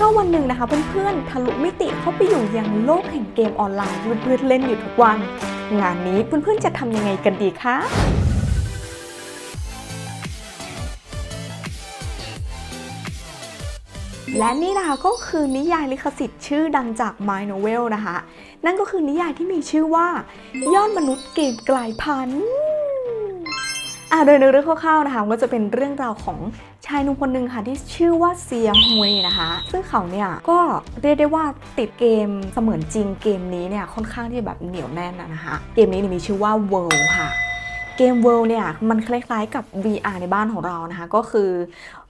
เพราวันหนึ่งนะคะเพื่อนๆทะลุมิติเข้าไปอยู่ยังโลกแห่งเกมออนไลน์เพื่อนๆเล่นอยู่ทุกวัน งานนี้เพื่อนๆจะทำยังไงกันดีคะและนี่นะคะก็คือนิยายลิขสิทธิ์ชื่อดังจาก My Novel นะคะ นั่นก็คือนิยายที่มีชื่อว่า ยอดมนุษย์เกมกลายพันธุ์ อ่าโดยในเรื่องคร่าวๆนะคะก็จะเป็นเรื่องราวของชายหนุ่มคนหนึ่งค่ะที่ชื่อว่าเซียฮุยนะคะ ซึ่งเขาเนี่ยก็เรียกได้ว่าติดเกมเสมือนจริงเกมนี้เนี่ยค่อนข้างที่แบบเหนียวแน่นนะคะเกมนี้มีชื่อว่า World ค่ะเกม World เนี่ยมันคล้ายๆกับ VR ในบ้านของเรานะคะ ก็คือ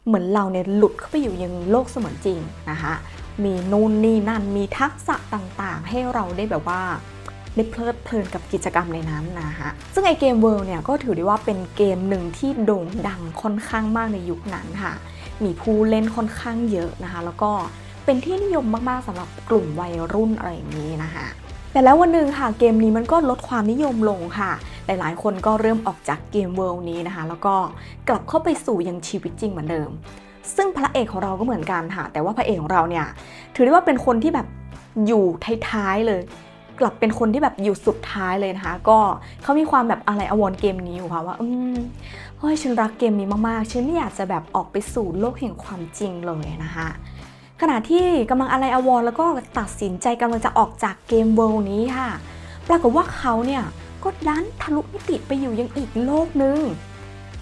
เหมือนเราเนี่ยหลุดเข้าไปอยู่ยังโลกเสมือนจริงนะคะมีนู่นนี่นั่นมีทักษะต่างๆ ให้เราได้แบบว่า ได้เพลิดเพลินกับกิจกรรมในนั้นนะคะซึ่งไอเกม World เนี่ยก็ถือได้ว่าเป็นเกมหนึ่งที่โด่งดังค่อนข้างมากในยุคนั้นค่ะ มีผู้เล่นค่อนข้างเยอะนะคะ แล้วก็เป็นที่นิยมมากๆสำหรับกลุ่มวัยรุ่นอะไรอย่างนี้นะคะแต่แล้ววันหนึ่งค่ะเกมนี้มันก็ลดความนิยมลงค่ะ หลายๆ คนก็เริ่มออกจากเกมเวิลด์นี้นะคะ แล้วก็กลับเข้าไปสู่ยังชีวิตจริงเหมือนเดิม ซึ่งพระเอกของเราก็เหมือนกันค่ะ แต่ว่าพระเอกของเราเนี่ยถือได้ว่าเป็นคนที่แบบอยู่ท้ายๆเลย กลับเป็นคนที่แบบอยู่สุดท้ายเลยนะคะ ก็เขามีความแบบอะไรอวรณ์เกมนี้อยู่ค่ะว่าอืมเฮ้ยฉันรักเกมนี้มากๆ ฉันไม่อยากจะแบบออกไปสู่โลกแห่งความจริงเลยนะคะขณะที่กำลังอะไรอวรณ์แล้วก็ตัดสินใจกำลังจะออกจากเกมเวิลด์นี้ค่ะ ปรากฏว่าเขาเนี่ยก็ดันทะลุมิติไปอยู่ยังอีกโลกหนึ่ง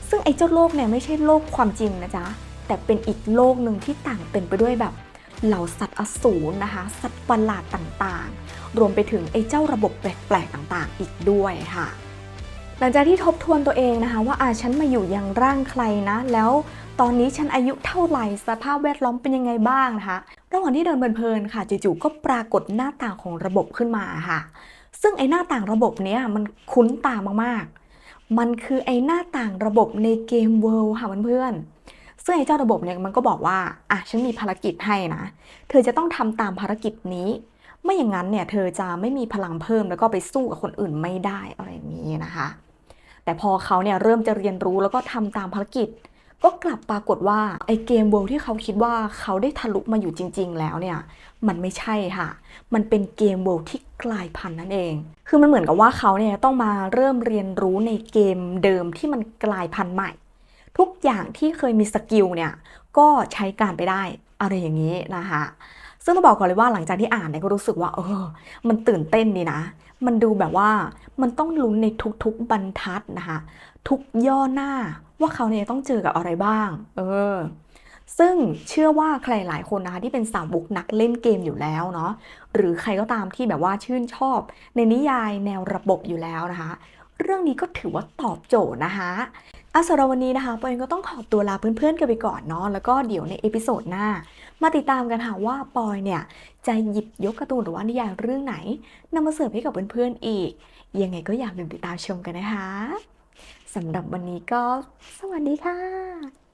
ซึ่งไอ้เจ้าโลกเนี่ยไม่ใช่โลกความจริงนะจ๊ะ แต่เป็นอีกโลกหนึ่งที่ต่างเต็มไปด้วยแบบ เหล่าสัตว์อสูรนะคะ สัตว์ประหลาดต่างๆ รวมไปถึงไอ้เจ้าระบบแปลกๆต่างๆ อีกด้วยค่ะ หลังจากที่ทบทวนตัวเองนะคะ ว่าอาฉันมาอยู่ยังร่างใครนะ แล้วตอนนี้ฉันอายุเท่าไหร่สภาพแวดล้อมเป็นยังไงบ้างนะคะระหว่างที่เดินเพลินๆค่ะจู่ๆก็ปรากฏหน้าต่างของระบบขึ้นมาค่ะ ซึ่งไอ้หน้าต่างระบบเนี้ยมันคุ้นตามากๆ มันคือไอ้หน้าต่างระบบในเกม World ค่ะเพื่อนๆ ซึ่งไอ้เจ้าระบบเนี่ยมันก็บอกว่าอะฉันมีภารกิจให้นะ เธอจะต้องทำตามภารกิจนี้ ไม่อย่างนั้นเนี่ยเธอจะไม่มีพลังเพิ่มแล้วก็ไปสู้กับคนอื่นไม่ได้อะไรอย่างนี้นะคะ แต่พอเขาเนี่ยเริ่มจะเรียนรู้แล้วก็ทำตามภารกิจ ก็กลับปรากฏว่าไอเกมเวิลด์ที่เขาคิดว่าเขาได้ทะลุมาอยู่จริง ๆ แล้วเนี่ยมันไม่ใช่ค่ะ มันเป็นเกมเวิลด์ที่กลายพันธุ์นั่นเอง คือมันเหมือนกับว่าเขาเนี่ยต้องมาเริ่มเรียนรู้ในเกมเดิมที่มันกลายพันธุ์ใหม่ ทุกอย่างที่เคยมีสกิลเนี่ยก็ใช้การไปได้อะไรอย่างนี้นะคะซึ่งต้องบอกก่อนเลยว่าหลังจากที่อ่านเนี่ยก็รู้สึกว่าเออ มันตื่นเต้นดีนะ มันดูแบบว่ามันต้องลุ้นในทุกๆบรรทัดนะคะทุกย่อหน้าว่าเขาเนี่ยต้องเจอกับอะไรบ้าง เออ ซึ่งเชื่อว่าใครหลายคนนะคะที่เป็นสาวบุกนักเล่นเกมอยู่แล้วเนาะหรือใครก็ตามที่แบบว่าชื่นชอบ ในนิยายแนวระบบอยู่แล้วนะคะ เรื่องนี้ก็ถือว่าตอบโจทย์นะคะ อะสำหรับวันนี้นะคะปอยก็ต้องขอตัวลาเพื่อนๆกันไปก่อนเนาะแล้วก็เดี๋ยวในเอพิโซดหน้า มาติดตามกันค่ะว่าปอยเนี่ย จะหยิบยกการ์ตูนหรือว่านิยายเรื่องไหนนำมาเสิร์ฟให้กับเพื่อนๆอีก ยังไงก็อย่าลืมติดตามชมกันนะคะสำหรับวันนี้ก็สวัสดีค่ะ